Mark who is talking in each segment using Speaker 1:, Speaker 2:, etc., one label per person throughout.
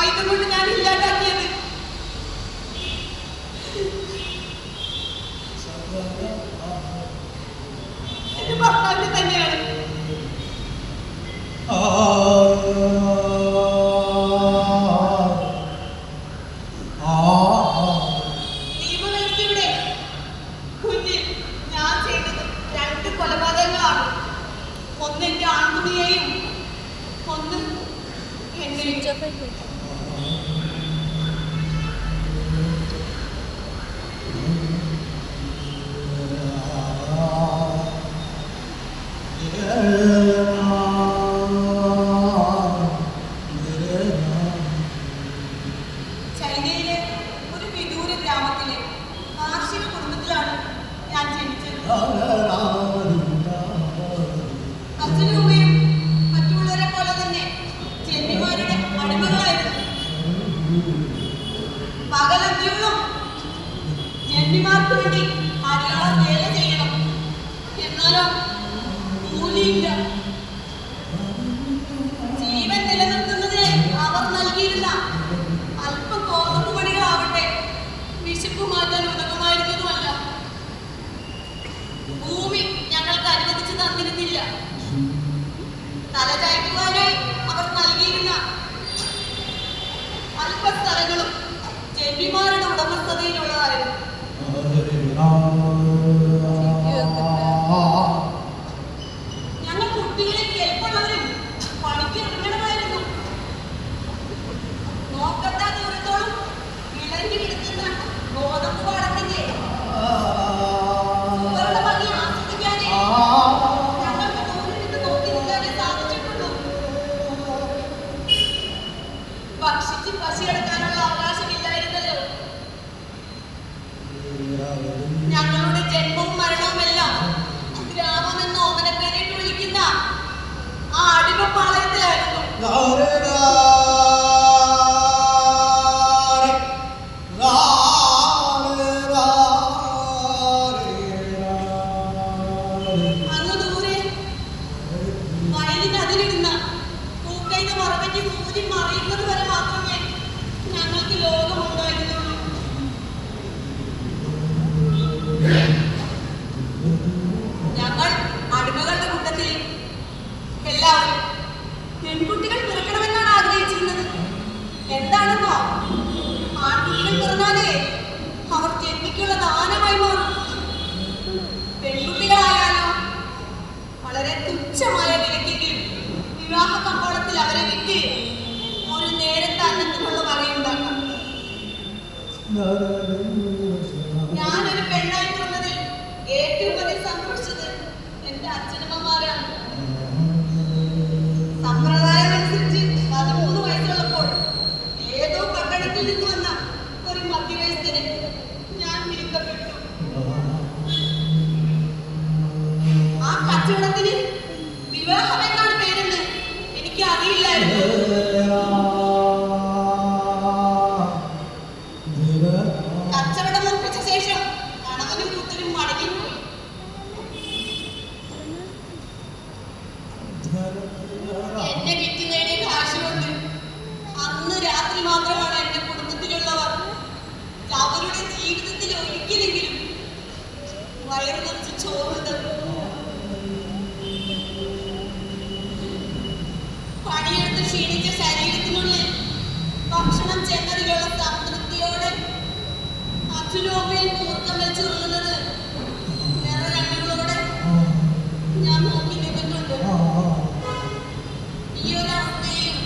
Speaker 1: ആയുധം ഞാൻ ഇല്ലാണ്ടാക്കിയത് തന്നെയാണ് കൊലപാതകങ്ങളാണ്. ഒന്ന് എന്റെ ആൺകുട്ടിയെയും ഒന്ന് എന്നെ കാലത്തെന്നും ജന്മിമാർക്ക് വേണ്ടി മലയാളം വേല ചെയ്യണം. എന്നാലോ കൂലിയില്ല ഞാനൊരു പെണ്ണായി വന്നതിൽ ഏറ്റവും അധികം സന്തോഷിച്ചത് എന്റെ അച്ഛനമ്മമാരാണ്. ചെന്നതിലുള്ള സംതൃപ്തിയോടെ അച്ഛനോപ്പിൽ കൂർക്കം വെച്ചുറങ്ങുന്നത് വേറെ കണ്ണുകളോടെ ഞാൻ നോക്കി നിന്നിട്ടുണ്ട് ഈ ഒരു അവസ്ഥയിൽ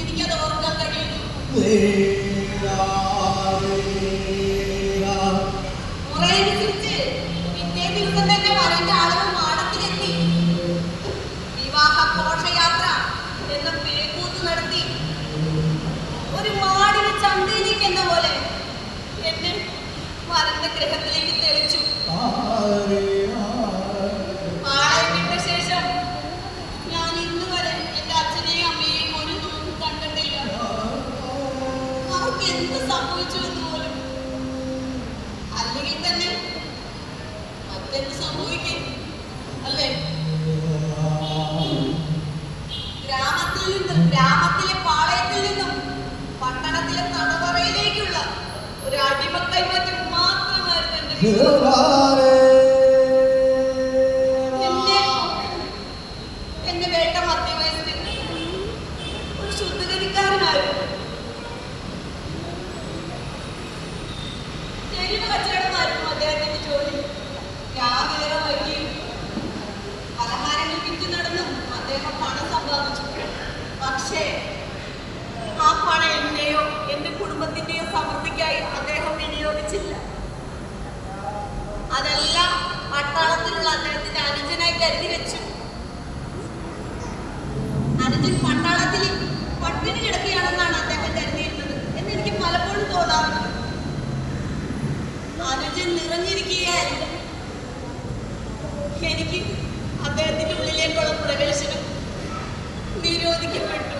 Speaker 1: എനിക്കത് ഓർക്കാൻ കഴിയുന്നു. ഒരു മാടിന് ചന്തിരിക്കുന്ന എന്ന പോലെ എന്നെ മരണഗ്രഹത്തിലേക്ക് തെളിച്ചു. ഒരു അടിമക്കൈമാറ്റം മാത്രമായിരുന്നു കരുതി വെച്ചു. അനുജൻ പട്ടാളത്തിൽ പട്ടിണി കിടക്കുകയാണെന്നാണ് അദ്ദേഹം കരുതിയിരുന്നത്. എന്ന് എനിക്ക് പലപ്പോഴും തോന്നാറുണ്ട്. അനുജൻ നിറഞ്ഞിരിക്കുകയായിരുന്നു. എനിക്ക് അദ്ദേഹത്തിന്റെ ഉള്ളിലേക്കുള്ള പ്രവേശനം നിരോധിക്കപ്പെട്ടു.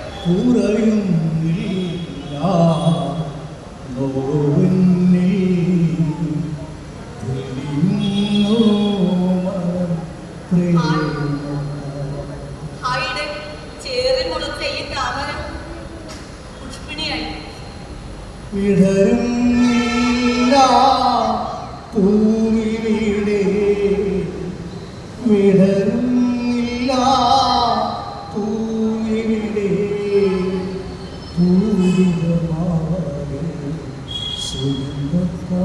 Speaker 1: സുഗന്ധത്താ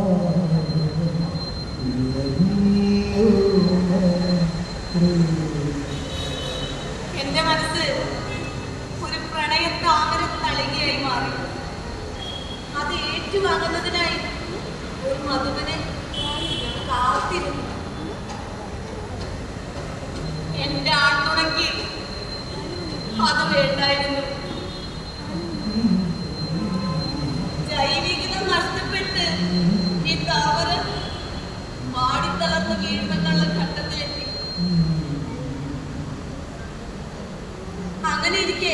Speaker 1: അങ്ങനെ ഇരിക്കേ.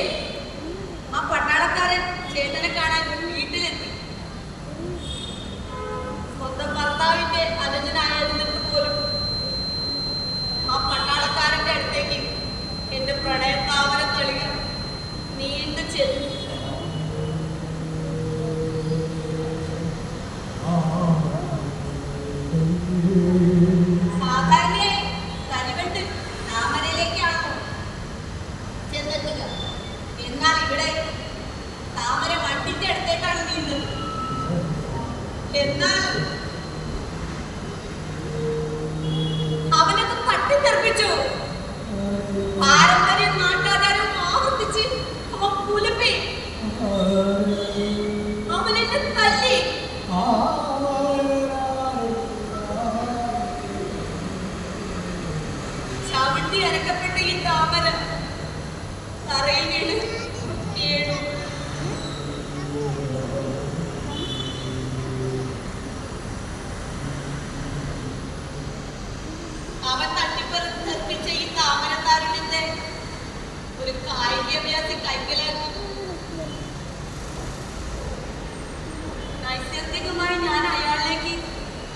Speaker 1: 哈气哦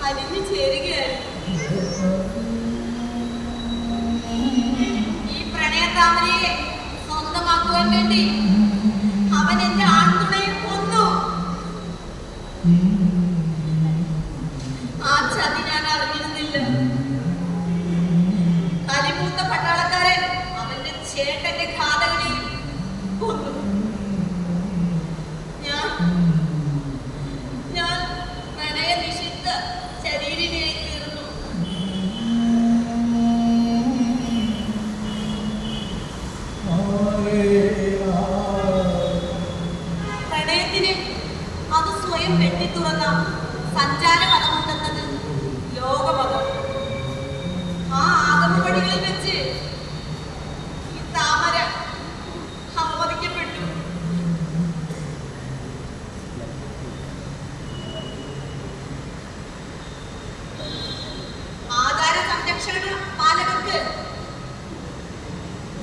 Speaker 1: അലിഞ്ഞു ചേരുകയായിരുന്നു. ഈ പ്രണയതാമരയെ സ്വന്തമാക്കുവാൻ വേണ്ടി അവൻ എന്റെ ആൺതുണയെ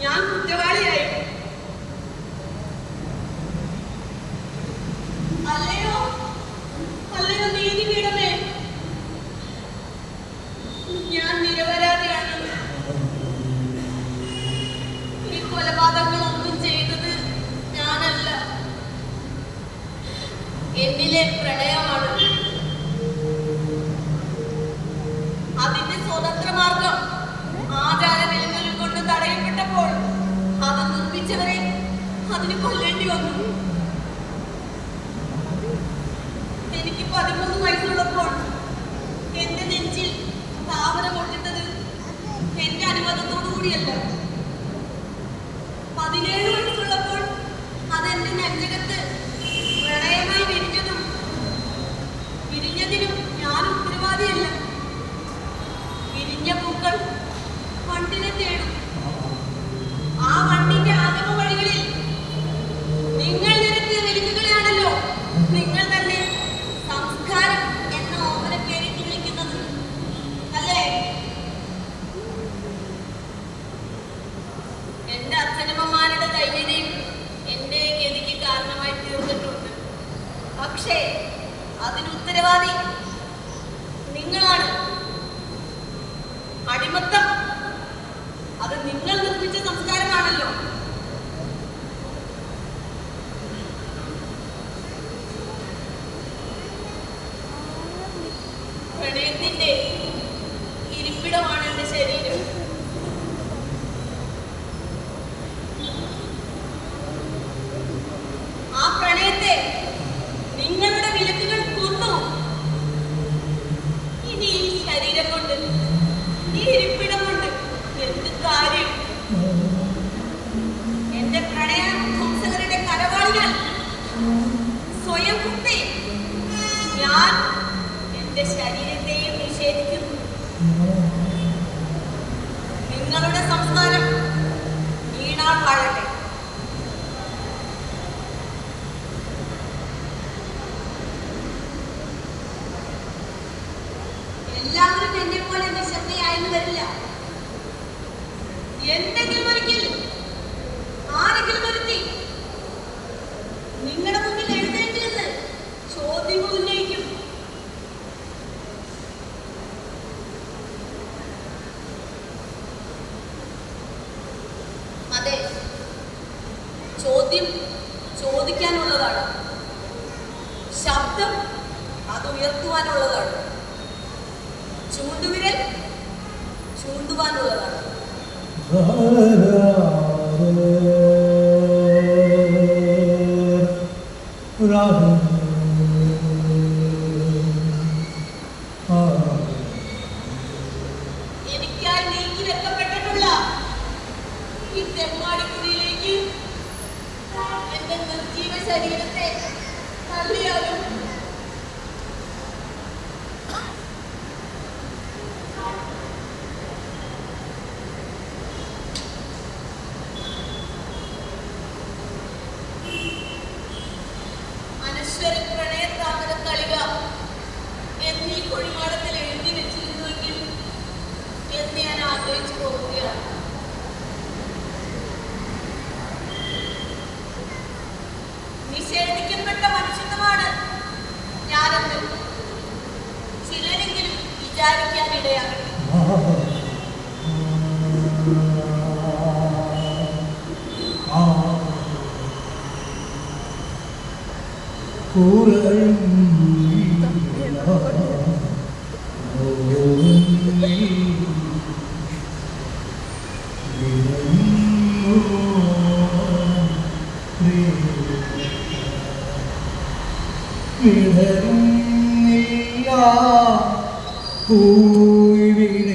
Speaker 1: ഞാൻ കുറ്റവാളി നിങ്ങളുടെ ശരീരത്തെയും നിഷേധിക്കുന്നു. നിങ്ങളുടെ സംസ്കാരം വീണാൽ വാഴട്ടെ. എല്ലാവരും എന്നെ പോലെ നിശബ്ദയായെന്ന് വരില്ല. എന്തെങ്കിലും Oh,
Speaker 2: വിടരുന്നില്ല പൂവിട